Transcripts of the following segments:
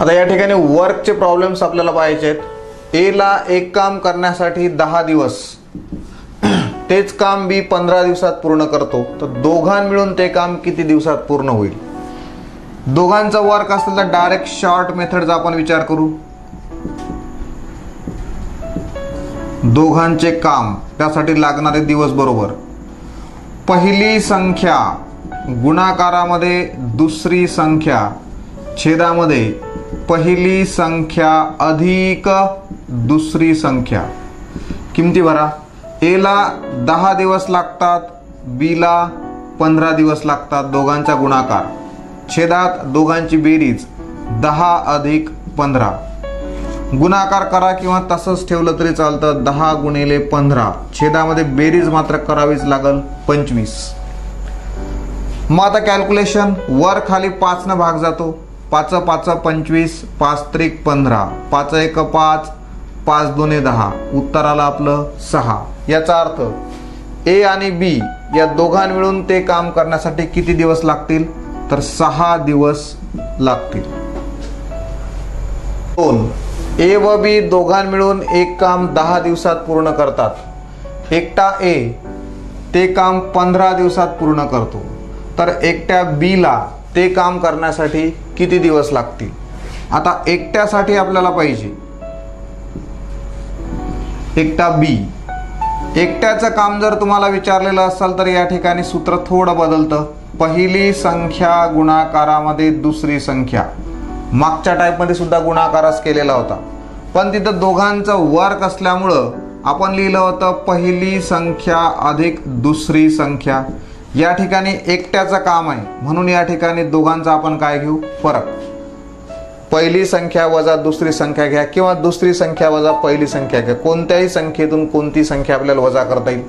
आता या ठिकाणी वर्कचे प्रॉब्लेम्स आपल्याला पाहायचे आहेत एला एक काम करण्यासाठी दहा दिवस. तेच काम बी पंधरा दिवसात पूर्ण करतो. तर दोघां मिळून ते काम किती दिवसात पूर्ण होईल? दोघांचा वर्क असेल तर डायरेक्ट शॉर्ट मेथडचा आपण विचार करू. दोघांचे काम त्यासाठी लागणारे दिवस बरोबर. पहिली संख्या गुणाकारामध्ये दुसरी संख्या छेदामध्ये पहिली संख्या अधिक दुसरी संख्या. किमती भरा? एला दहा दिवस लागतात बीला पंधरा दिवस लागतात दोघांचा गुणाकार. छेदात दोघांची बेरीज दहा अधिक पंधरा. गुणाकार करा किंवा तसंच ठेवलं तरी चालतं दहा गुणिले पंधरा. छेदामध्ये बेरीज मात्र करावीच लागल पंचवीस. मग आता कॅल्क्युलेशन वर खाली पाचनं भाग जातो. पाच पाच पंचवीस पाच त्रिक पंधरा. पाच एक पाच पाच दोन्ही दहा. उत्तर आलं आपलं सहा. याचा अर्थ ए आणि बी या दोघां मिळून ते काम करण्यासाठी किती दिवस लागतील? तर सहा दिवस लागतील. दोन. ए व बी दोघां मिळून एक काम दहा दिवसात पूर्ण करतात. एकटा ए ते काम पंधरा दिवसात पूर्ण करतो. तर एकट्या बीला ते काम करण्यासाठी किती दिवस लागतील? आता एकट्यासाठी आपल्याला पाहिजे. एकटा बी एकट्याचं काम जर तुम्हाला विचारलेलं असाल तर या ठिकाणी सूत्र थोडं बदलतं. पहिली संख्या गुणाकारामध्ये दुसरी संख्या. मागच्या टाईपमध्ये सुद्धा गुणाकारच केलेला होता. पण तिथं दोघांचं वर्क असल्यामुळं आपण लिहिलं होतं पहिली संख्या अधिक दुसरी संख्या. या ठिकाणी एकट्याचं काम आहे. म्हणून या ठिकाणी दोघांचा आपण काय घेऊ? फरक. पहिली संख्या वजा दुसरी संख्या घ्या किंवा दुसरी संख्या वजा पहिली संख्या घ्या. कोणत्याही संख्येतून कोणती संख्या आपल्याला वजा करता येईल?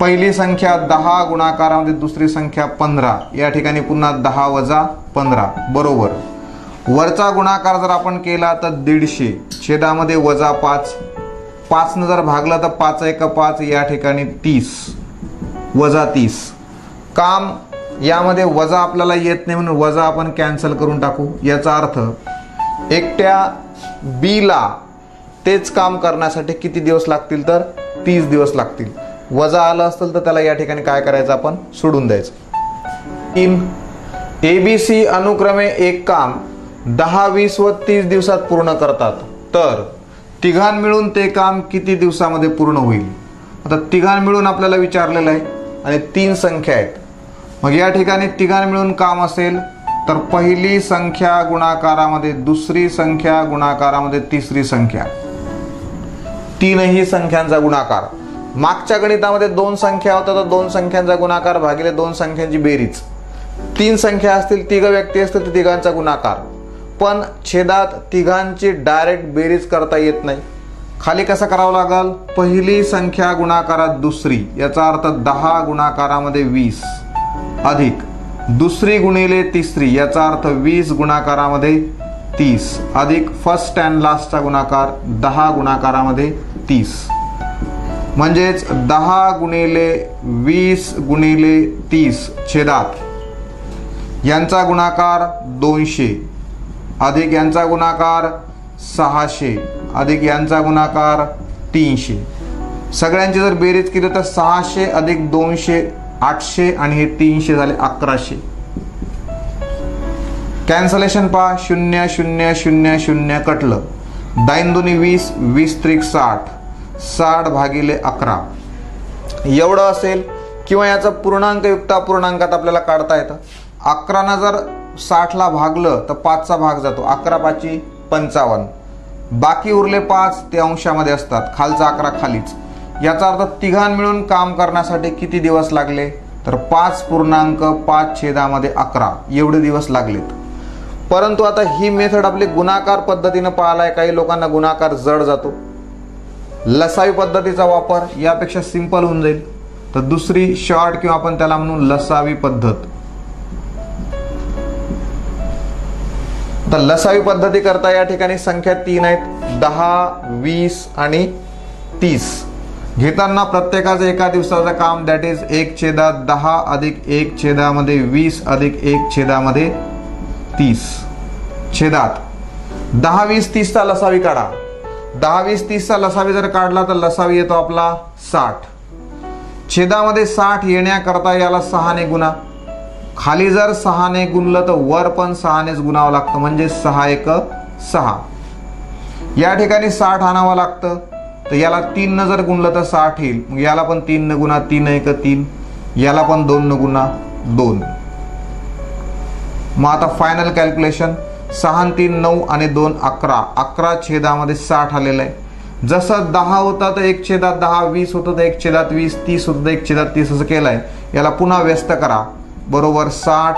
पहिली संख्या दहा गुणाकारामध्ये दुसरी संख्या पंधरा. या ठिकाणी पुन्हा दहा वजा पंधरा. बरोबर. वरचा गुणाकार जर आपण केला तर दीडशे. छेदामध्ये वजा पाच. पाचनं जर भागलं तर पाच एक पाच या ठिकाणी तीस. वजा तीस. काम यामध्ये वजा आपल्याला येत नाही म्हणून वजा आपण कॅन्सल करून टाकू. याचा अर्थ एकट्या बीला तेच काम करण्यासाठी किती दिवस लागतील तर? तीस दिवस लागतील. वजा आलं असेल तर त्याला या ठिकाणी काय करायचं आपण? सोडून द्यायचं. तीन. ए बी सी अनुक्रमे एक काम दहा वीस व तीस दिवसात पूर्ण करतात. तर तिघां मिळून ते काम किती दिवसामध्ये पूर्ण होईल? आता तिघां मिळून आपल्याला विचारलेलं आहे आणि तीन संख्या आहेत. मग या ठिकाणी तिघां मिळून काम असेल तर पहिली संख्या गुणाकारामध्ये दुसरी संख्या गुणाकारामध्ये तिसरी संख्या. तीनही संख्यांचा गुणाकार. मागच्या गणितामध्ये दोन संख्या होत्या तर दोन संख्यांचा गुणाकार भागिले दोन संख्यांची बेरीज. तीन संख्या असतील तिघ व्यक्ती असतील तर तिघांचा गुणाकार. पण छेदात तिघांची डायरेक्ट बेरीज करता येत नाही. खाली कसं करावं लागल? पहिली संख्या गुणाकारात दुसरी. याचा अर्थ दहा गुणाकारामध्ये वीस. अधिक. दुसरी गुणिले तिसरी. याचा अर्थ वीस गुणाकारामध्ये तीस. अधिक फर्स्ट अँड लास्टचा गुणाकार दहा गुणाकारामध्ये तीस. म्हणजेच दहा गुणिले वीस गुणिले तीस छेदात. यांचा गुणाकार दोनशे. अधिक यांचा गुणाकार सहाशे. अधिक यांचा गुणाकार तीनशे. सगळ्यांची जर बेरीज केली तर सहाशे अधिक दोनशे आठशे आणि हे तीनशे झाले अकराशे. कॅन्सलेशन पहा शून्य शून्य शून्य शून्य कटलं. दाईन दोन्ही वीस वीस त्रिक साठ. साठ भागिले अकरा. एवढं असेल किंवा याचा पूर्णांक युक्त अपूर्णांकात आपल्याला काढता येतं. अकरानं जर साठला भागलं तर पाचचा भाग जातो. अकरा पाचची पंचावन्न. बाकी उरले पाच ते अंशामध्ये असतात. खालचा अकरा खालीच. याचा अर्थ तिघां मिळून काम करण्यासाठी किती दिवस लागले? तर पाच पूर्णांक पाच छेदामध्ये अकरा. एवढे दिवस लागलेत. परंतु आता ही मेथड आपली गुणाकार पद्धतीनं पाहायला काही लोकांना गुणाकार जड जातो. लसावी पद्धतीचा वापर यापेक्षा सिंपल होऊन जाईल. तर दुसरी शॉर्ट किंवा आपण त्याला म्हणून लसावी पद्धत. तर लसावी पद्धती करता या ठिकाणी संख्या तीन आहेत. दहा वीस आणि तीस. घेताना प्रत्येकाचं एका दिवसाचं काम दॅट इज एक छेदात दहा अधिक एक छेदामध्ये वीस अधिक एक छेदामध्ये तीस. छेदात. दहा वीस तीसचा लसावी काढा. दहा वीस तीसचा लसावी जर काढला तर लसावी येतो आपला साठ. छेदामध्ये साठ येण्याकरता याला सहाने गुणा. खाली जर सहाने गुणलं तर वर पण सहानेच गुणावं लागतं. म्हणजे सहा एक सहा. या ठिकाणी साठ आणावं लागतं. तर याला तीन न जर गुणलं तर साठ येईल. मग याला पण तीन न गुणा तीन एक तीन. याला पण दोन न गुणा दोन. मग आता फायनल कॅल्क्युलेशन सहा तीन नऊ आणि दोन अकरा. अकरा छेदामध्ये साठ आलेलं आहे. जसं दहा होता तर एक छेदात दहा वीस होतं तर एक छेदात वीस तीस होतं तर एक छेदात तीस असं केलं आहे याला पुन्हा व्यस्त करा. बरोबर साठ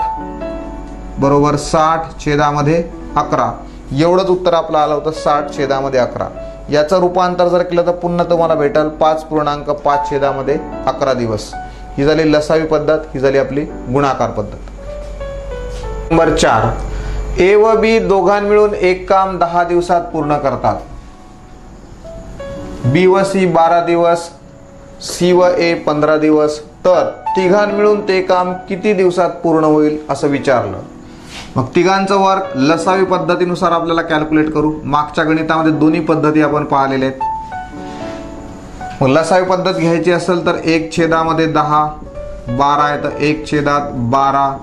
बरोबर साठ छेदामध्ये अकरा. एवढंच उत्तर आपलं आलं होतं साठ छेदामध्ये अकरा. याचं रूपांतर जर केलं तर पुन्हा तुम्हाला भेटेल पाच पूर्णांक पाच छेदामध्ये अकरा दिवस. ही झाली लसावी पद्धत ही झाली आपली गुणाकार पद्धत. नंबर चार. ए व बी दोघां मिळून एक काम दहा दिवसात पूर्ण करतात. बी व सी बारा दिवस सी व ए पंधरा दिवस तर तिघां मिळून ते काम किती दिवसात पूर्ण होईल असं विचारलं. मग तिघांचं वर्क लसावी पद्धतीनुसार आपल्याला कॅल्क्युलेट करू. मागच्या गणितामध्ये दोन्ही पद्धती आपण पाहिलेल्या आहेत. मग लसावी पद्धत घ्यायची असेल तर एक छेदामध्ये दहा बारा आहे तर एक छेदात बारा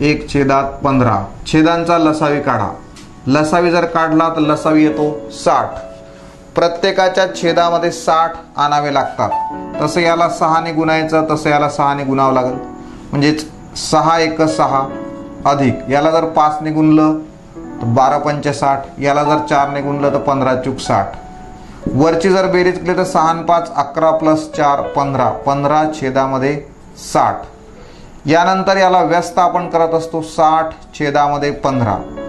एक छेदात पंधरा. छेदांचा लसावी काढा. लसावी जर काढला तर लसावी येतो साठ. प्रत्येकाच्या छेदामध्ये साठ आणावे लागतात. तसं याला सहाने गुणायचं तसं याला सहाने गुणावं लागेल. म्हणजेच सहा एक सहा अधिक. याला जर पाचने गुणलं तर बारा पंचे साठ. याला जर चारने गुणलं तर पंधरा चूक साठ. वरची जर बेरीज केली तर सहा पाच अकरा प्लस चार पंधरा. पंधरा छेदामध्ये साठ. यानंतर याला व्यस्त आपण करत असतो साठ छेदामध्ये पंधरा.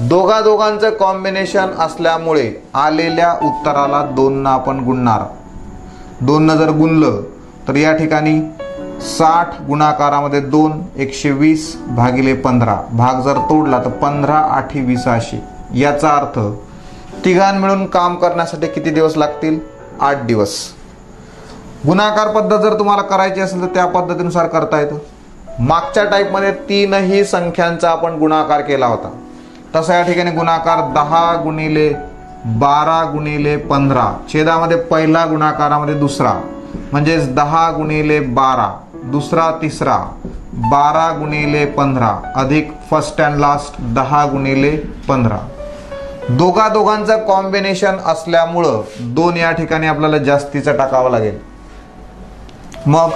दोघा दोघांचं कॉम्बिनेशन असल्यामुळे आलेल्या उत्तराला दोन आपण गुणणार. दोन जर गुणलं तर या ठिकाणी साठ गुणाकारामध्ये दोन एकशे वीस भागिले पंधरा. भाग जर तोडला तर पंधरा आठी अशी याचा अर्थ तिघां मिळून काम करण्यासाठी किती दिवस लागतील? आठ दिवस. गुणाकार पद्धत जर तुम्हाला करायची असेल तर त्या पद्धतीनुसार करता येतं. मागच्या टाईपमध्ये तीनही संख्यांचा आपण गुणाकार केला होता. तसा या ठिकाणी गुणाकार दहा गुणिले बारा गुणिले पंधरा. छेदामध्ये पहिला गुणाकारामध्ये दुसरा. म्हणजेच दहा गुणिले बारा दुसरा तिसरा बारा गुणिले पंधरा अधिक फर्स्ट अँड लास्ट दहा गुणिले पंधरा. दोघा दोघांचं कॉम्बिनेशन असल्यामुळं दोन या ठिकाणी आपल्याला जास्तीचं टाकावं लागेल. मग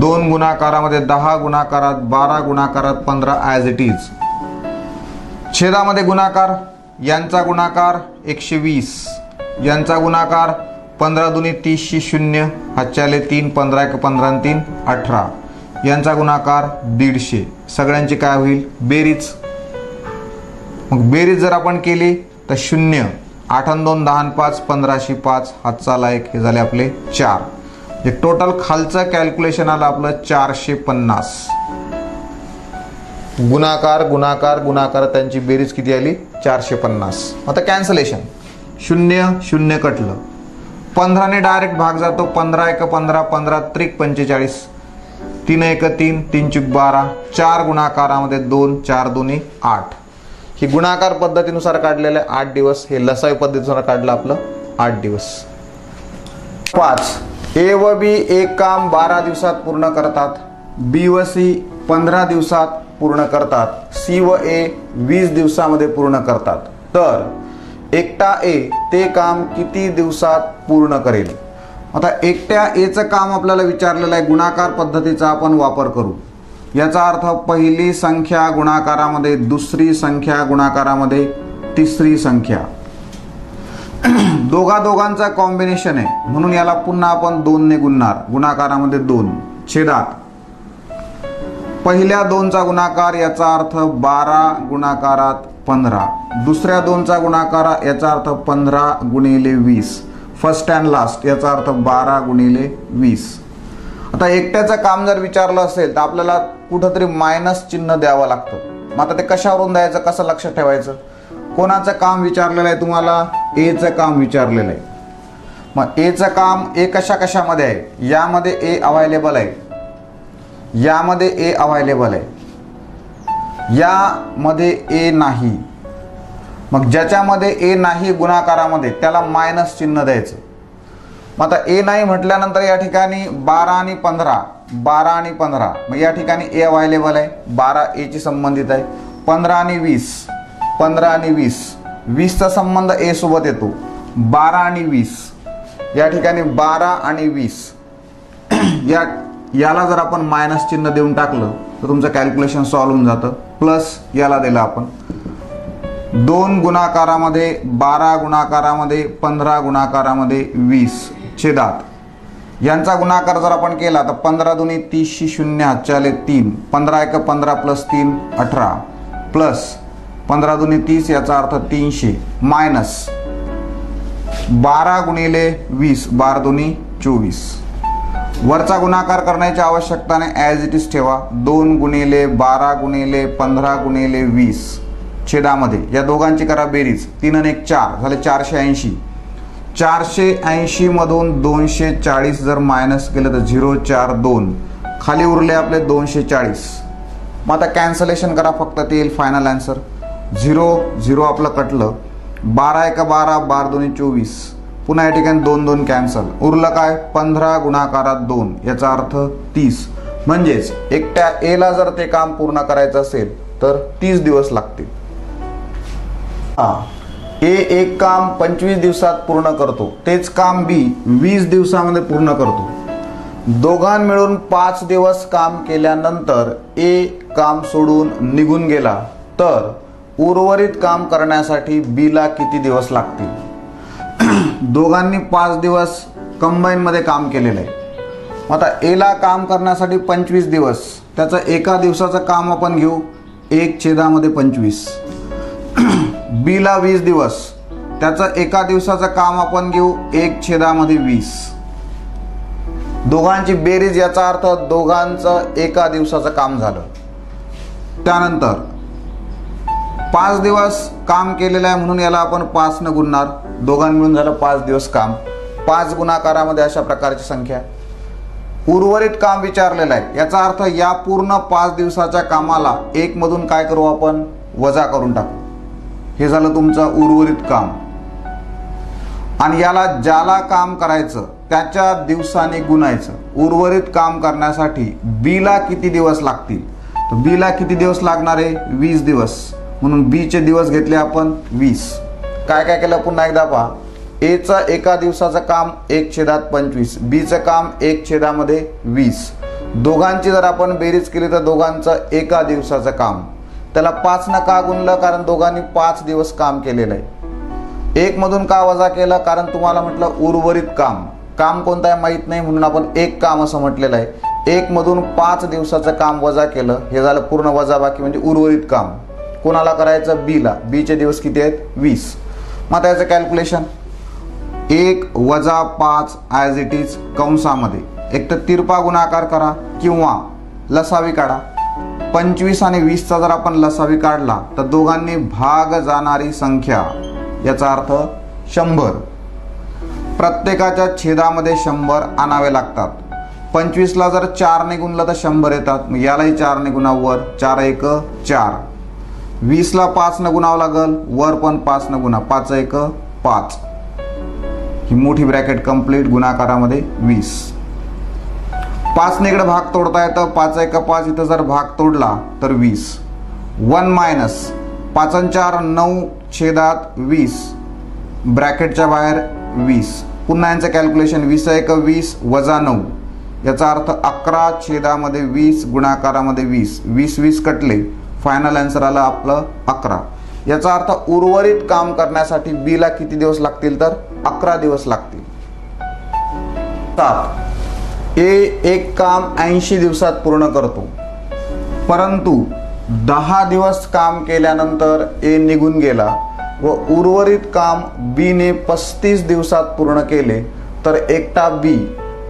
दोन गुणाकारामध्ये दहा गुणाकारात बारा गुणाकारात पंधरा ॲज इट इज छेदामध्ये गुणाकार यांचा गुणाकार एकशे वीस. यांचा गुणाकार पंधरा दोन्ही तीसशे शून्य हातच्याले तीन पंधरा एक पंधरा तीन अठरा. यांचा गुणाकार दीडशे. सगळ्यांची काय होईल? बेरीज. मग बेरीज जर आपण केली तर शून्य. आठ आणि दोन दहा पाच पंधराशे पाच हातचाला एक हे झाले आपले चार. म्हणजे टोटल खालचं कॅल्क्युलेशन आलं आपलं चारशे पन्नास. गुणाकार गुणाकार गुणाकार त्यांची बेरीज किती आली? चारशे पन्नास. आता कॅन्सलेशन शून्य शून्य कटलं. पंधराने डायरेक्ट भाग जातो. पंधरा एक पंधरा पंधरा त्रिक पंचेचाळीस. तीन एक तीन तीन चूक बारा. चार गुणाकारामध्ये दोन चार दोन्ही आठ. ही गुणाकार पद्धतीनुसार काढलेले आठ दिवस हे लसावी पद्धतीनुसार काढलं आपलं आठ दिवस. पाच. ए व बी एक काम बारा दिवसात पूर्ण करतात. बी व सी पंधरा दिवसात पूर्ण करतात. सी व ए वीस दिवसामध्ये पूर्ण करतात. तर एकटा ए ते काम किती दिवसात पूर्ण करेल? आता एकट्या एचं काम आपल्याला विचारलेलं आहे गुणाकार पद्धतीचा आपण वापर करू. याचा अर्थ पहिली संख्या गुणाकारामध्ये दुसरी संख्या गुणाकारामध्ये तिसरी संख्या. दोघा दोघांचा कॉम्बिनेशन आहे. म्हणून याला पुन्हा आपण दोनने गुणणार. गुणाकारामध्ये दोन. छेदात. पहिल्या दोनचा गुणाकार याचा अर्थ बारा गुणाकारात पंधरा. दुसऱ्या दोनचा गुणाकार याचा अर्थ पंधरा गुणिले वीस. फर्स्ट अँड लास्ट याचा अर्थ बारा गुणिले वीस. आता एकट्याचं काम जर विचारलं असेल तर आपल्याला कुठंतरी मायनस चिन्ह द्यावं लागतं. मग आता ते कशावरून द्यायचं कसं लक्षात ठेवायचं? कोणाचं काम विचारलेलं आहे तुम्हाला? एचं काम विचारलेलं आहे. मग एचं काम ए कशा कशामध्ये आहे? यामध्ये ए अवायलेबल आहे. यामध्ये ए अवायलेबल आहे. यामध्ये ए नाही. मग ज्याच्यामध्ये ए नाही गुणाकारामध्ये त्याला मायनस चिन्ह द्यायचं. मग आता ए नाही म्हटल्यानंतर या ठिकाणी बारा आणि पंधरा बारा आणि पंधरा. मग या ठिकाणी ए अवायलेबल आहे बारा एची संबंधित आहे. पंधरा आणि वीस पंधरा आणि वीस. वीसचा संबंध ए सोबत येतो. बारा आणि वीस. या ठिकाणी बारा आणि वीस. या याला जर आपण मायनस चिन्ह देऊन टाकलं तर तुमचं कॅल्क्युलेशन सॉल्व होऊन जातं. प्लस याला दिलं आपण. दोन गुणाकारामध्ये बारा गुणाकारामध्ये पंधरा गुणाकारामध्ये वीस छेदात. यांचा गुणाकार जर आपण केला तर पंधरा दोन्ही तीसशी शून्य हातच्याले तीन. पंधरा एक पंधरा प्लस तीन अठरा. प्लस पंधरा दोन्ही तीस याचा अर्थ तीनशे. मायनस बारा गुणिले वीस बारा दोन्ही चोवीस. वरचा गुणाकार करण्याची आवश्यकता नाही ॲज इट इज ठेवा. दोन गुणिले बारा गुणिले पंधरा गुणिले वीस. छेदामध्ये. या दोघांची करा बेरीज. तीन आणि एक चार. झाले चारशे ऐंशी. चारशे ऐंशीमधून दोनशे चाळीस जर मायनस केलं तर झिरो चार दोन. खाली उरले आपले दोनशे चाळीस. मग आता कॅन्सलेशन करा फक्त ते येईल फायनल आन्सर झिरो झिरो आपलं कटलं. बारा एका बारा बारा दोन्ही चोवीस. पुन्हा या ठिकाणी दोन दोन कॅन्सल उरलं काय? पंधरा गुणाकारात दोन. याचा अर्थ तीस. म्हणजेच एकट्या एला जर ते काम पूर्ण करायचं असेल तर तीस दिवस लागतील. ए एक काम पंचवीस दिवसात पूर्ण करतो. तेच काम बी वीस दिवसामध्ये पूर्ण करतो. दोघां मिळून पाच दिवस काम केल्यानंतर ए काम सोडून निघून गेला तर उर्वरित काम करण्यासाठी बीला किती दिवस लागतील? दोघांनी पाच दिवस कंबाईनमध्ये काम केलेलं आहे. आता एला काम करण्यासाठी पंचवीस दिवस. त्याचं एका दिवसाचं काम आपण घेऊ. एक छेदामध्ये पंचवीस. बीला वीस दिवस. त्याचं एका दिवसाचं काम आपण घेऊ. एक छेदामध्ये वीस. दोघांची बेरीज याचा अर्थ दोघांचं एका दिवसाचं काम झालं. त्यानंतर पाच दिवस काम केलेलं आहे म्हणून याला आपण पाचनं न गुणणार. दोघां मिळून झालं पाच दिवस काम. पाच गुणाकारामध्ये अशा प्रकारची संख्या. उर्वरित काम विचारलेलं आहे. याचा अर्थ या पूर्ण पाच दिवसाच्या कामाला एकमधून काय करू आपण? वजा करून टाकू. हे झालं तुमचं उर्वरित काम. आणि याला ज्याला काम करायचं त्याच्या दिवसाने गुणायचं. उर्वरित काम करण्यासाठी बीला किती दिवस लागतील? तर बीला किती दिवस लागणार आहे? वीस दिवस. म्हणून बीचे दिवस घेतले आपण वीस. काय काय केलं? पुन्हा एकदा पहा. एचं एका दिवसाचं काम एक छेदात पंचवीस. बीचं काम एक छेदामध्ये वीस. दोघांची जर आपण बेरीज केली तर दोघांचं एका दिवसाचं काम. त्याला पाच का गुणलं कारण दोघांनी पाच दिवस काम केलेलं आहे. एक मधून का वजा केलं? कारण तुम्हाला म्हटलं उर्वरित काम. काम कोणतं आहे माहीत नाही म्हणून आपण एक काम असं म्हटलेलं आहे. एक मधून पाच दिवसाचं काम वजा केलं. हे झालं पूर्ण वजा बाकी म्हणजे उर्वरित काम. कोणाला करायचं? बीला बीचे दिवस किती आहेत? वीस. मग त्याचं कॅल्क्युलेशन एक वजा पाच ॲज इट इज कंसामध्ये. एक तर तिरपा गुणाकार करा किंवा लसावी काढा. पंचवीस आणि वीसचा जर आपण लसावी काढला तर दोघांनी भाग जाणारी संख्या याचा अर्थ शंभर. प्रत्येकाच्या छेदामध्ये शंभर आणावे लागतात. पंचवीसला जर चारने गुणलं तर शंभर येतात. मग यालाही चारने गुणावर चार एक चार. वीसला पाच न गुणावं लागल वर पण पाच न गुणा. पाच एक पाच. ही मोठी ब्रॅकेट कंप्लीट गुणाकारामध्ये वीस. पाच ने इकडे भाग तोडता येतं पाच एक पाच इथं जर भाग तोडला तर वीस. वन मायनस पाचन चार नऊ छेदात वीस. ब्रॅकेटच्या बाहेर वीस. पुन्हा यांचं कॅल्क्युलेशन वीस एक वीस वजा नऊ. याचा अर्थ अकरा छेदामध्ये वीस गुणाकारामध्ये वीस. वीस वीस कटले. फायनल आन्सर आलं आपलं अकरा. याचा अर्थ उर्वरित काम करण्यासाठी बीला किती दिवस लागतील तर? अकरा दिवस लागतील. सात. ए एक काम ऐंशी दिवसात पूर्ण करतो. परंतु दहा दिवस काम केल्यानंतर ए निघून गेला व उर्वरित काम बीने पस्तीस दिवसात पूर्ण केले तर एकटा बी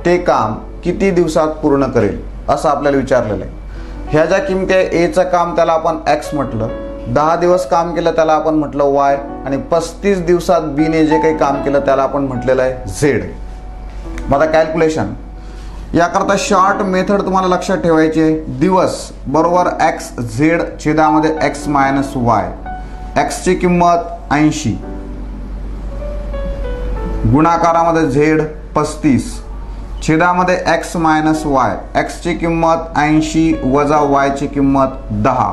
ते काम किती दिवसात पूर्ण करेल? असं आपल्याला विचारलेलं आहे. ह्या ज्या किमती आहे एचं काम त्याला आपण एक्स म्हटलं. दहा दिवस काम केलं त्याला आपण म्हटलं वाय आणि पस्तीस दिवसात बीने जे काही काम केलं त्याला आपण म्हटलेलं आहे झेड मग आता कॅल्क्युलेशन याकरता शॉर्ट मेथड तुम्हाला लक्षात ठेवायची आहे. दिवस बरोबर एक्स झेड छेदामध्ये एक्स मायनस वाय एक्सची किंमत ऐंशी. गुणाकारामध्ये झेड पस्तीस. छेदामध्ये एक्स मायनस वाय एक्सची किंमत ऐंशी वजा वायची किंमत दहा.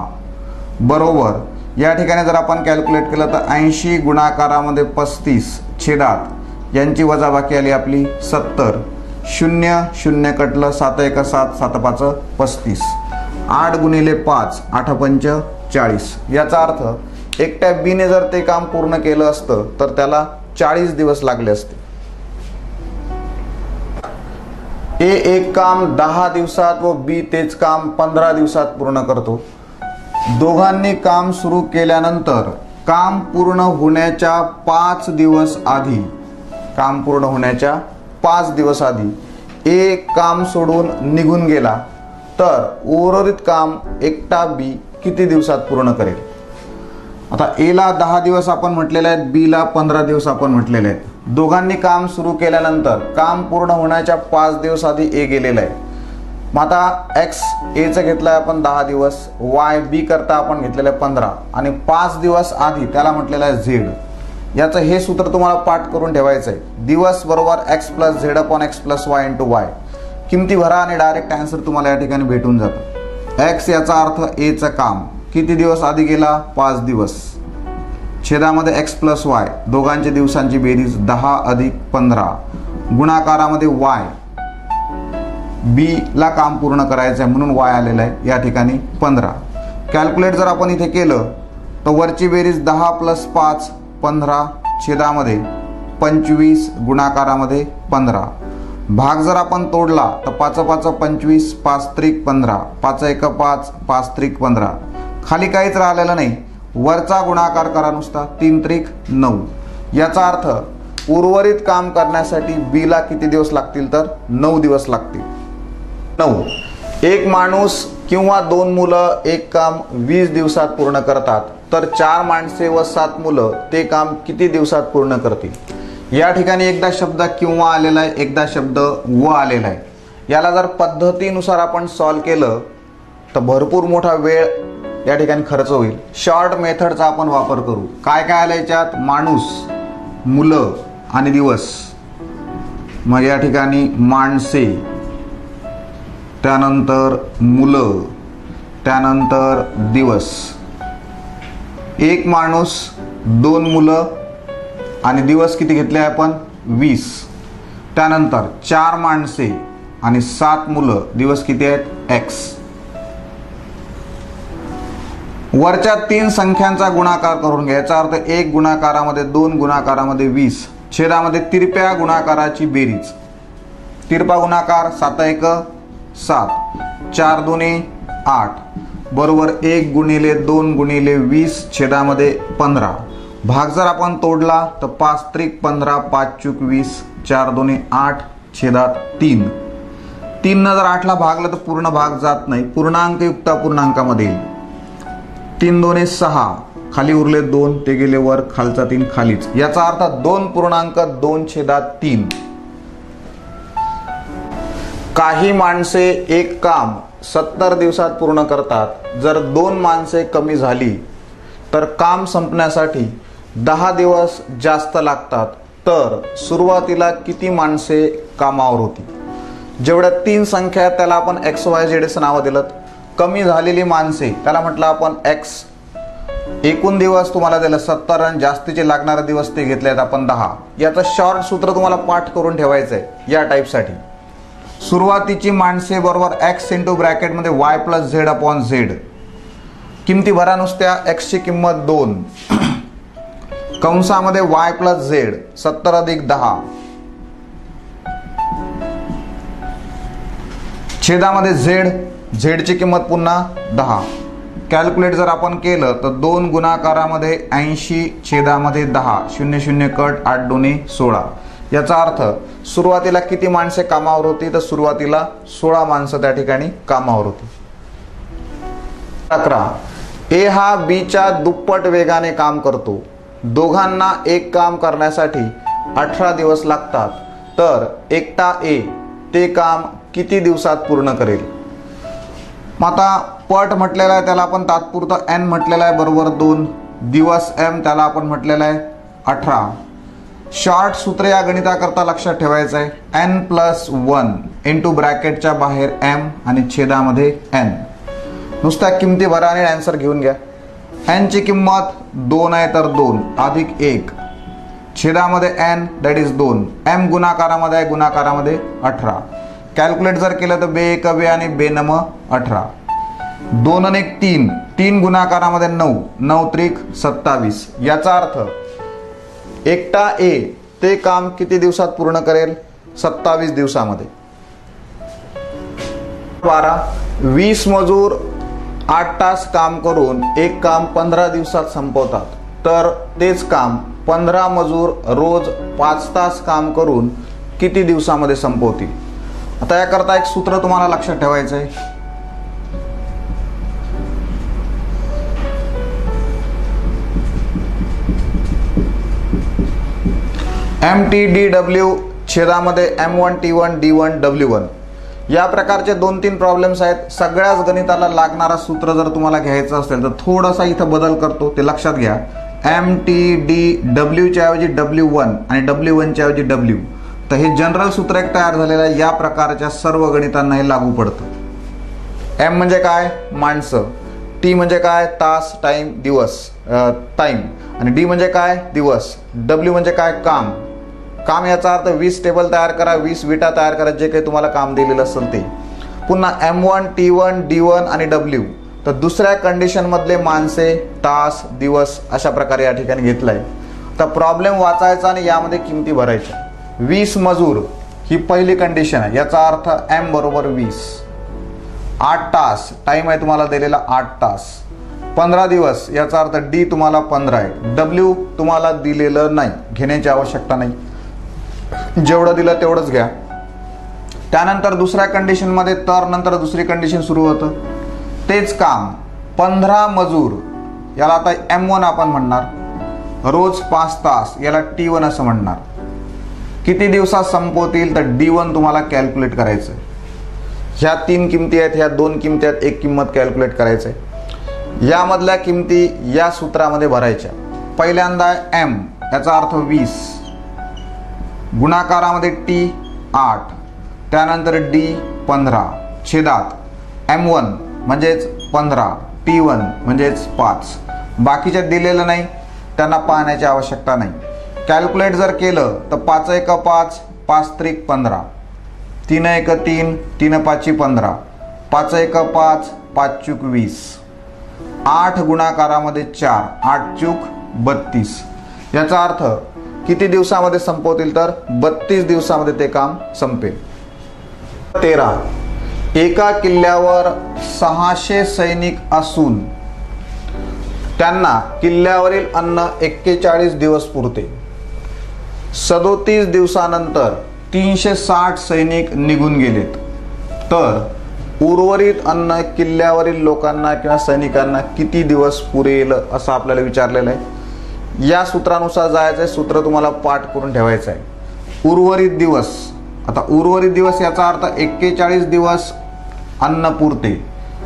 बरोबर. या ठिकाणी जर आपण कॅल्क्युलेट केलं तर ऐंशी गुणाकारामध्ये पस्तीस छेदात. यांची वजाबाकी आली आपली सत्तर. शून्य शून्य कटलं सात एक सात सात पाच पस्तीस. आठ गुणिले पाच आठ पंच चाळीस. याचा अर्थ एकट्या बीने जर ते काम पूर्ण केलं असतं तर त्याला चाळीस दिवस लागले असते. ए एक काम दहा दिवसात व बी तेच काम पंधरा दिवसात पूर्ण करतो. दोघांनी काम सुरू केल्यानंतर काम पूर्ण होण्याच्या पाच दिवस आधी काम पूर्ण होण्याच्या पाच दिवस आधी ए काम सोडून निघून गेला तर उर्वरित काम एकटा बी किती दिवसात पूर्ण करेल? आता एला दहा दिवस आपण म्हटलेले आहेत बीला पंधरा दिवस आपण म्हटलेले आहेत. दोघांनी काम सुरू केल्यानंतर काम पूर्ण होण्याच्या पाच दिवस आधी ए गेलेलं आहे. मग आता एक्स एचं घेतलं आहे आपण दहा दिवस वाय बी करता आपण घेतलेलं आहे पंधरा. आणि पाच दिवस आधी त्याला म्हटलेलं आहे झेड. याचं हे सूत्र तुम्हाला पाठ करून ठेवायचं आहे दिवस बरोबर X plus Z upon X plus Y into Y किमती भरा आणि डायरेक्ट आन्सर तुम्हाला या ठिकाणी भेटून जातं. एक्स याचा अर्थ एचं काम. किती दिवस आधी गेला? पाच दिवस. छेदामध्ये एक्स प्लस वाय दोघांची दिवसांची बेरीज दहा अधिक पंधरा. गुणाकारामध्ये वाय बी ला काम पूर्ण करायचं आहे म्हणून वाय आलेलं आहे. या ठिकाणी पंधरा. कॅल्क्युलेट जर आपण इथे केलं तर वरची बेरीज दहा प्लस पाच पंधरा छेदामध्ये पंचवीस गुणाकारामध्ये पंधरा. भाग जर आपण तोडला तर पाच पाच पंचवीस पाच त्रिक पंधरा. पाच एक पाच पाच त्रिक पंधरा. खाली काहीच राहिलेलं नाही. वरचा गुणाकार करा नुसता. तीन त्रिक नऊ. याचा अर्थ उर्वरित काम करण्यासाठी बीला किती दिवस लागतील तर? नऊ दिवस लागतील. नऊ. एक माणूस किंवा दोन मुलं एक काम वीस दिवसात पूर्ण करतात तर चार माणसे व सात मुलं ते काम किती दिवसात पूर्ण करतील? या ठिकाणी एकदा शब्द किंवा आलेला आहे एकदा शब्द व आलेला आहे. याला जर पद्धतीनुसार आपण सॉल्व केलं तर भरपूर मोठा वेळ या ठिकाणी खर्च होईल. शॉर्ट मेथडचा आपण वापर करू. काय काय आलं याच्यात? माणूस मुलं आणि दिवस. मग या ठिकाणी माणसे. त्यानंतर मुलं. त्यानंतर दिवस. एक माणूस दोन मुलं आणि दिवस किती घेतले आपण? वीस. त्यानंतर चार माणसे आणि सात मुलं. दिवस किती आहेत? एक्स वरच्या तीन संख्यांचा गुणाकार करून घ्या याचा अर्थ एक गुणाकारामध्ये दोन गुणाकारामध्ये वीस. छेदामध्ये तिरप्या गुणाकाराची बेरीज. तिरपा गुणाकार सात एक सात. चार दोन्ही आठ. बरोबर एक गुणिले दोन गुणिले वीस छेदामध्ये पंधरा. भाग जर आपण तोडला तर पाच त्रिक पंधरा पाच चूक वीस चार दोन्ही आठ छेदात तीन. तीननं जर आठला भागलं तर पूर्ण भाग जात नाही. पूर्णांकयुक्त पूर्णांकामध्ये येईल. तीन दोने सहा. खाली उरले दोन ते गेले वर खालचा तीन खालीच. याचा अर्थ दोन पूर्णांक दोन छेदात तीन. काही माणसे एक काम सत्तर दिवसात पूर्ण करतात. जर दोन माणसे कमी झाली तर काम संपण्यासाठी दहा दिवस जास्त लागतात. तर सुरुवातीला किती माणसे कामावर होती? जेवढ्या तीन संख्या आहेत त्याला आपण एक्स वाय झेडचं नावं दिलं कमी झालेली माणसे त्याला म्हटलं आपण एक्स एकूण दिवस तुम्हाला दिलं सत्तर आणि जास्तीचे लागणारे दिवस ते घेतले आहेत आपण दहा. याचं शॉर्ट सूत्र तुम्हाला पाठ करून ठेवायचं आहे या टाईपसाठी सुरुवातीची माणसे बरोबर X into ब्रॅकेटमध्ये Y plus Z upon Z किमती भरा नुसत्या एक्सची किंमत दोन. कंसामध्ये वाय प्लस झेड सत्तर अधिक दहा. छेदामध्ये झेड झेडची किंमत पुन्हा दहा. कॅल्क्युलेट जर आपण केलं तर दोन गुणाकारामध्ये ऐंशी छेदामध्ये दहा शून्य शून्य कट आठ दोन्ही सोळा. याचा अर्थ सुरुवातीला किती माणसे कामावर होती तर सुरुवातीला सोळा माणसं त्या ठिकाणी कामावर होती. अकरा. ए हा बीच्या दुप्पट वेगाने काम करतो. दोघांना एक काम करण्यासाठी अठरा दिवस लागतात. तर एकटा ए ते काम किती दिवसात पूर्ण करेल? मग आता पट म्हटलेला आहे त्याला आपण तात्पुरतं एन म्हटलेला आहे बरोबर दोन. दिवस एम त्याला आपण म्हटलेलं आहे अठरा. शॉर्ट सूत्र या गणिताकरता लक्षात ठेवायचं आहे. एन प्लस वन इंटू ब्रॅकेटच्या बाहेर एम आणि छेदामध्ये एन नुसत्या किमती भरा आणि आन्सर घेऊन घ्या. एनची किंमत दोन आहे तर दोन अधिक एक. छेदामध्ये एन दॅट इज दोन. एम गुणाकारामध्ये आहे गुणाकारामध्ये अठरा. कॅल्क्युलेट जर केलं तर बे एक बे आणि बे नम अठरा. दोन आणि एक तीन. तीन गुणाकारामध्ये नऊ. नऊ त्रिक सत्तावीस. याचा अर्थ एकटा ए ते काम किती दिवसात पूर्ण करेल? सत्तावीस दिवसामध्ये. बारा. वीस मजूर आठ तास काम करून एक काम पंधरा दिवसात संपवतात. तर तेच काम पंधरा मजूर रोज पाच तास काम करून किती दिवसामध्ये संपवतील? आता याकरता एक सूत्र तुम्हाला लक्षात ठेवायचं आहे एम टी डी डब्ल्यू छेदामध्ये M one T one D one W one या प्रकारचे दोन तीन प्रॉब्लेम्स आहेत. सगळ्याच गणिताला लागणारा सूत्र जर तुम्हाला घ्यायचं असेल तर थोडासा इथं बदल करतो ते लक्षात घ्या. एम टी डी डब्ल्यूच्या ऐवजी डब्ल्यू वन आणि डब्ल्यू वनच्या ऐवजी डब्ल्यू तर हे जनरल सूत्र एक तयार झालेलं आहे. या प्रकारच्या सर्व गणितांना हे लागू पडतं. एम म्हणजे काय? माणसं. टी म्हणजे काय? तास टाइम दिवस. टाइम आणि डी म्हणजे काय? दिवस. डब्ल्यू म्हणजे काय? काम. काम याचा अर्थ वीस टेबल तयार करा वीस विटा तयार करा जे काही तुम्हाला काम दिलेलं असेल ते. पुन्हा M one T one D one आणि डब्ल्यू तर दुसऱ्या कंडिशनमधले माणसे तास दिवस अशा प्रकारे या ठिकाणी घेतलंय. तर प्रॉब्लेम वाचायचा आणि यामध्ये किमती भरायच्या. वीस मजूर ही पहिली कंडिशन आहे. याचा अर्थ एम बरोबर वीस. आठ तास. टाइम आहे तुम्हाला दिलेला आठ तास. पंधरा दिवस. याचा अर्थ डी तुम्हाला पंधरा आहे. डब्ल्यू तुम्हाला दिलेलं नाही. घेण्याची आवश्यकता नाही. जेवढं दिलं तेवढंच घ्या. त्यानंतर दुसऱ्या कंडिशनमध्ये तर नंतर दुसरी कंडिशन सुरू होतं. तेच काम. पंधरा मजूर. याला आता एम वन आपण म्हणणार. रोज पाच तास. याला टी वन असं म्हणणार. किती दिवसात संपवतील तर डी वन तुम्हाला कॅल्क्युलेट करायचं ह्या तीन किमती आहेत ह्या दोन किमती आहेत एक किंमत कॅल्क्युलेट करायचं आहे यामधल्या किमती या सूत्रामध्ये भरायच्या. पहिल्यांदा एम याचा अर्थ वीस. गुणाकारामध्ये टी आठ. त्यानंतर डी पंधरा. छेदात एम वन म्हणजेच पंधरा. टी वन म्हणजेच पाच. बाकीच्या दिलेलं नाही त्यांना पाहण्याची आवश्यकता नाही. कॅल्क्युलेट जर केलं तर पाच एक पाच पाच त्रिक पंधरा. तीन एक तीन तीन पाचशे पंधरा. पाच एक पाच पाच चूक वीस. आठ गुणाकारामध्ये चार आठ चूक बत्तीस. याचा अर्थ किती दिवसामध्ये संपवतील तर? बत्तीस दिवसामध्ये ते काम संपेल. तेरा. एका किल्ल्यावर सहाशे सैनिक असून त्यांना किल्ल्यावरील अन्न एक्केचाळीस दिवस पुरते. सदोतीस दिवसानंतर तीनशे साठ सैनिक निघून गेलेत. तर उर्वरित अन्न किल्ल्यावरील लोकांना किंवा सैनिकांना किती दिवस पुरेल असं आपल्याला विचारलेलं आहे. या सूत्रानुसार जायचं आहे सूत्र तुम्हाला पाठ करून ठेवायचं आहे उर्वरित दिवस. आता उर्वरित दिवस याचा अर्थ एक्केचाळीस दिवस अन्न पुरते.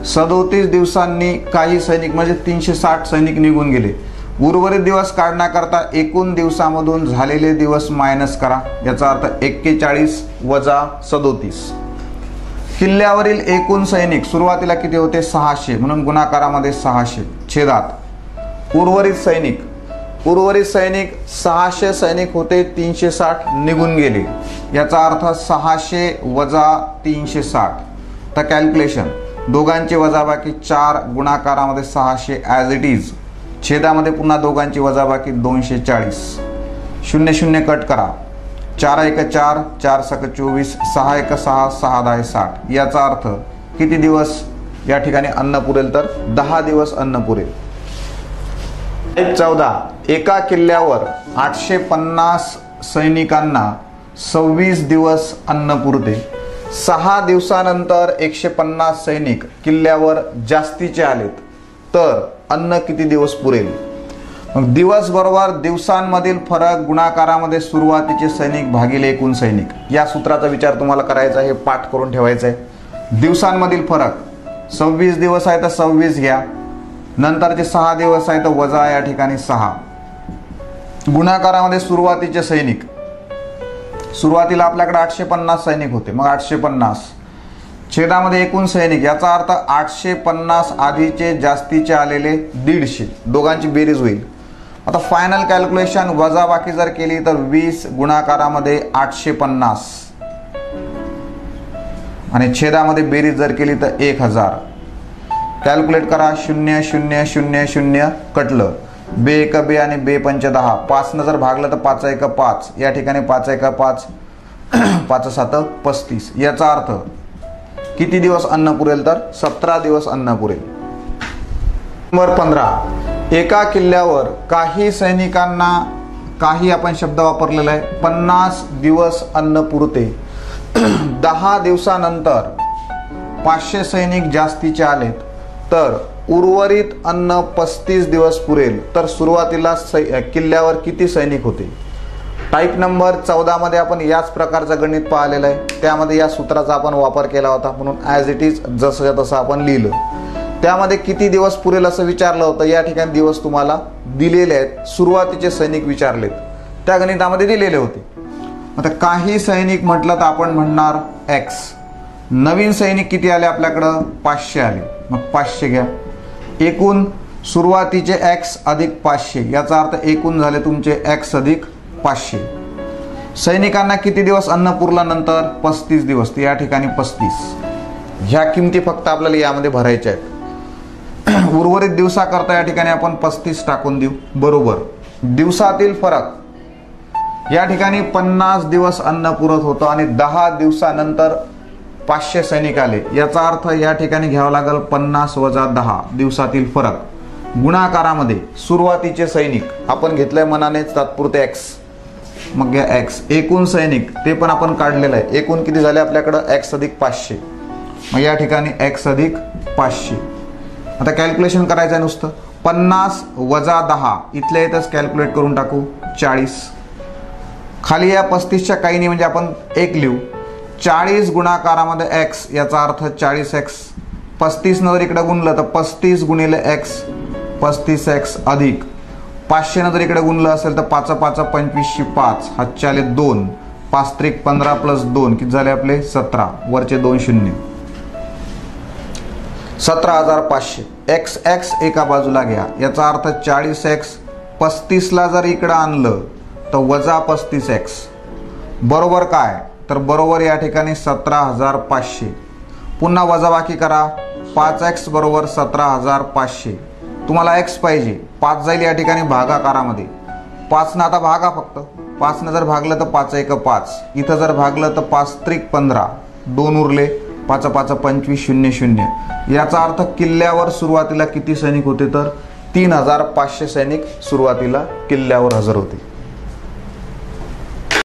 सदोतीस दिवसांनी काही सैनिक म्हणजे तीनशे साठ सैनिक निघून गेले. उर्वरित दिवस काढण्याकरता एकूण दिवसामधून झालेले दिवस मायनस करा. याचा अर्थ एक्केचाळीस वजा सदोतीस. किल्ल्यावरील एकूण सैनिक सुरुवातीला किती होते? सहाशे. म्हणून गुणाकारामध्ये सहाशे. छेदात. उर्वरित सैनिक. उर्वरित सैनिक सहाशे सैनिक होते तीनशे साठ निघून गेले. याचा अर्थ सहाशे वजा तीनशे साठ तर कॅल्क्युलेशन दोघांचे वजाबाकी चार गुणाकारामध्ये सहाशे ॲज इट इज छेदामध्ये पुन्हा दोघांची वजाबाकी दोनशे चाळीस शून्य शून्य कट करा. चार एक चार चार सक चोवीस सहा एक सहा सहा दहा साठ. याचा अर्थ किती दिवस? या ठिकाणी अन्न पुरेल तर दहा दिवस अन्न पुरेल. एक चौदा. एका किल्ल्यावर आठशे पन्नास सैनिकांना सव्वीस दिवस अन्न पुरते. सहा दिवसानंतर एकशे पन्नास सैनिक किल्ल्यावर जास्तीचे आलेत. तर अन्न किती दिवस पुरेल? मग दिवस बरोबर दिवसांमधील फरक गुणाकारामध्ये सुरुवातीचे सैनिक भागिले एकूण सैनिक. या सूत्राचा विचार तुम्हाला करायचा आहे पाठ करून ठेवायचा आहे. दिवसांमधील फरक. सव्वीस दिवस आहे तर सव्वीस घ्या. नंतरचे सहा दिवस आहे तर वजा या ठिकाणी सहा. गुणाकारामध्ये सुरुवातीचे सैनिक. सुरुवातीला आपल्याकडे आठशे पन्नास सैनिक होते. मग आठशे पन्नास. छेदामध्ये एकूण सैनिक याचा अर्थ आठशे पन्नास आधीचे जास्तीचे आलेले दीडशे. दोघांची बेरीज होईल. आता फायनल कॅल्क्युलेशन वजा बाकी जर केली तर वीस गुणाकारामध्ये आठशे पन्नास आणि छेदामध्ये बेरीज जर केली तर एक हजार. कॅल्क्युलेट करा शून्य शून्य शून्य शून्य कटलं. बे एक बे आणि बे पंच दहा. पाचनं जर भागलं तर पाच एक पाच. या ठिकाणी पाच एक पाच. पाच सात पस्तीस. याचा अर्थ किती दिवस अन्न पुरेल तर? सतरा दिवस अन्न पुरेल. नंबर पंधरा. एका किल्ल्यावर काही सैनिकांना काही आपण शब्द वापरलेला आहे पन्नास दिवस अन्न पुरते. दहा दिवसानंतर पाचशे सैनिक जास्तीचे आलेत. तर उर्वरित अन्न पस्तीस दिवस पुरेल. तर सुरुवातीला सै किल्ल्यावर किती सैनिक होते टाईप नंबर चौदामध्ये आपण याच प्रकारचं गणित पाहिलेलं आहे. त्यामध्ये या सूत्राचा आपण वापर केला होता. म्हणून ॲज इट इज जसं तसं आपण लिहिलं. त्यामध्ये किती दिवस पुरेल असं विचारलं होतं. या ठिकाणी दिवस तुम्हाला दिलेले आहेत. सुरुवातीचे सैनिक विचारलेत. त्या गणितामध्ये दिलेले होते. आता काही सैनिक म्हटलं तर आपण म्हणणार एक्स नवीन सैनिक किती आले आपल्याकडं? पाचशे आले. मग पाचशे घ्या. एकूण सुरुवातीचे एक्स अधिक पाचशे. याचा अर्थ एकूण झाले तुमचे एक्स अधिक पाचशे. सैनिकांना किती दिवस अन्न पुरल्यानंतर? पस्तीस दिवस. या ठिकाणी पस्तीस. ह्या किमती फक्त आपल्याला यामध्ये भरायच्या आहेत. उर्वरित दिवसाकरता या ठिकाणी आपण पस्तीस टाकून देऊ. बरोबर. दिवसातील फरक. या ठिकाणी पन्नास दिवस अन्न पुरत होतं आणि दहा दिवसानंतर पाचशे सैनिक आले. याचा अर्थ या ठिकाणी घ्यावा लागेल पन्नास वजा दहा. दिवसातील फरक. गुणाकारामध्ये सुरुवातीचे सैनिक. आपण घेतलंय मनाने तात्पुरते एक्स मग घ्या एक्स एकूण सैनिक ते पण आपण काढलेलं आहे. एकूण किती झाले आपल्याकडं? एक्स अधिक पाचशे. मग या ठिकाणी एक्स अधिक पाचशे. आता कॅल्क्युलेशन करायचं आहे नुसतं. पन्नास वजा दहा. इथल्या इथंच कॅल्क्युलेट करून टाकू. चाळीस. खाली या पस्तीसच्या काही नाही म्हणजे आपण एक लिहू. चाळीस गुणाकारामध्ये एक्स याचा अर्थ चाळीस एक्स पस्तीसनं जर इकडं गुणलं तर पस्तीस गुणिले एक्स पस्तीस एक्स अधिक. पाचशेनं जर इकडे गुणलं असेल तर पाच पाच पंचवीसशे पाच. हातचे आले दोन. पाच त्रिक पंधरा प्लस दोन. किती झाले आपले? सतरा. वरचे दोन शून्य. सतरा हजार पाचशे. एक्स एक्स एका बाजूला घ्या. याचा अर्थ चाळीस एक्स पस्तीसला जर इकडं आणलं तर वजा पस्तीस एक्स बरोबर काय? तर बरोबर या ठिकाणी सतरा हजार पाचशे. पुन्हा वजाबाकी करा. पाच एक्स बरोबर सतरा हजार पाचशे. तुम्हाला एक्स पाहिजे. पाच जाईल या ठिकाणी भागाकारामध्ये. पाचनं आता भागा फक्त. पाचनं जर भागलं तर पाच एक पाच. इथं जर भागलं तर पाच त्रिक पंधरा. दोन उरले. पाच पाच पंचवीस शून्य शून्य. याचा अर्थ किल्ल्यावर सुरुवातीला किती सैनिक होते तर? तीन हजार पाचशे सैनिक सुरुवातीला किल्ल्यावर हजर होते.